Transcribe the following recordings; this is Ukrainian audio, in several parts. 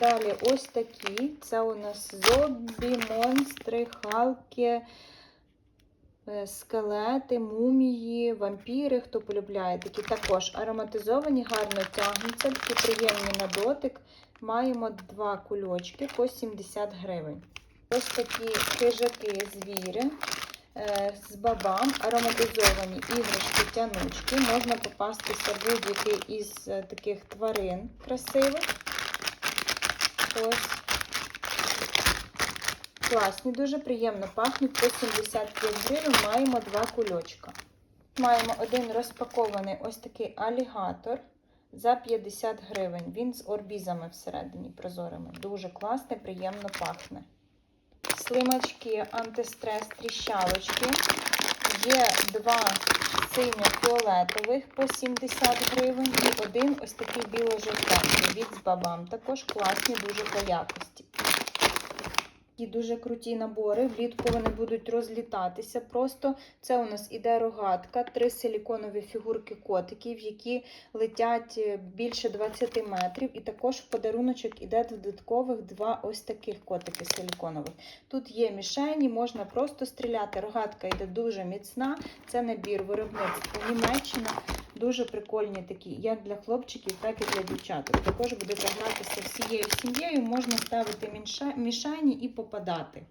Далі ось такі. Це у нас зомбі, монстри, халки, е, скелети, мумії, вампіри, хто полюбляє такі. Також ароматизовані, гарно тягнуться, такі приємні на дотик. Маємо два кульочки по 70 гривень. Ось такі хижаки, звіри е, з бабам, ароматизовані іграшки, тянучки. Можна попастися будь-який із е, таких тварин красивих. Ось. Класні, дуже приємно пахнуть. По 75 гривень маємо два кульочка. Маємо один розпакований ось такий алігатор за 50 гривень. Він з орбізами всередині прозорими. Дуже класний, приємно пахне. Слимачки, антистрес, тріщалочки. Є два синьо-фіолетових по 70 гривень і один ось такий біло-жовтенький від з бабам. Також класні дуже по якості. Такі дуже круті набори. Влітку вони будуть розлітатися. Просто це у нас іде рогатка, три силіконові фігурки котиків, які летять е, більше 20 метрів. І також в подаруночок іде додаткових два ось таких котики силіконових. Тут є мішені, можна просто стріляти. Рогатка йде дуже міцна. Це набір виробництва Німеччина. Дуже прикольні такі, як для хлопчиків, так і для дівчаток. Також будете гратися всією сім'єю, можна ставити міша- мішані і попадати.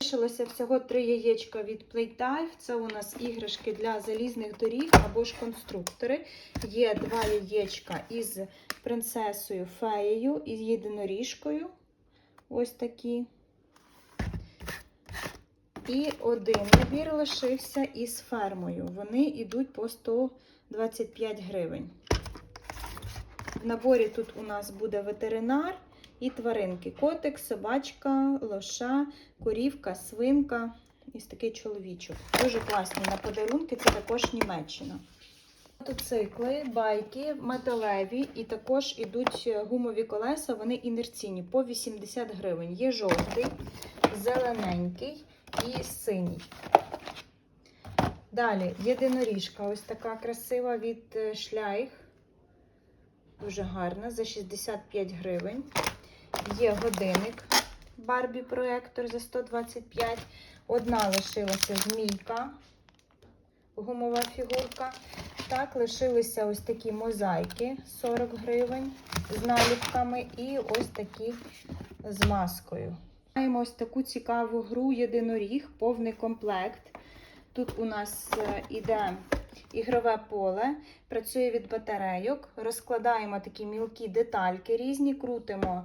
Залишилося всього три яєчка від Playtype. Це у нас іграшки для залізних доріг або ж конструктори. Є два яєчка із принцесою феєю і єдиноріжкою. Ось такі. І один набір лишився із фермою. Вони йдуть по 125 гривень. В наборі тут у нас буде ветеринар і тваринки. Котик, собачка, лоша, корівка, свинка. Ось такий чоловічок. Дуже класні на подарунки, це також Німеччина. Мотоцикли, байки, металеві і також ідуть гумові колеса, вони інерційні по 80 гривень. Є жовтий, зелененький і синій. Далі єдиноріжка, ось така красива від е, Шляйх. Дуже гарна, за 65 гривень. Є годинник Барбі проектор за 125. Одна лишилася змійка, гумова фігурка. Так, лишилися ось такі мозаїки 40 гривень з наліпками і ось такі з маскою. Маємо ось таку цікаву гру єдиноріг, повний комплект. Тут у нас е, іде ігрове поле, працює від батарейок. Розкладаємо такі мілкі детальки різні, крутимо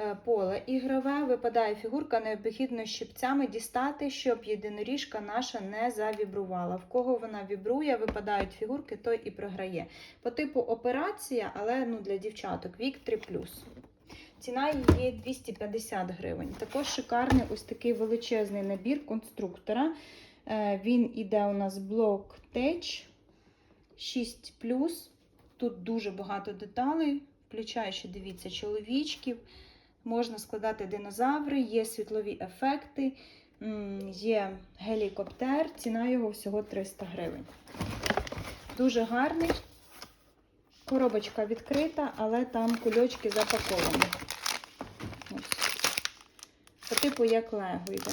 е, поле ігрове, випадає фігурка, необхідно щипцями дістати, щоб єдиноріжка наша не завібрувала. В кого вона вібрує, випадають фігурки, той і програє. По типу операція, але ну, для дівчаток вік 3. Ціна її 250 гривень. Також шикарний ось такий величезний набір конструктора. Е, Він іде у нас блок Tech 6. Тут дуже багато деталей, включаючи, дивіться, чоловічків. Можна складати динозаври, є світлові ефекти, є гелікоптер. Ціна його всього 300 гривень. Дуже гарний. Коробочка відкрита, але там кульочки запаковані. По типу як лего йде.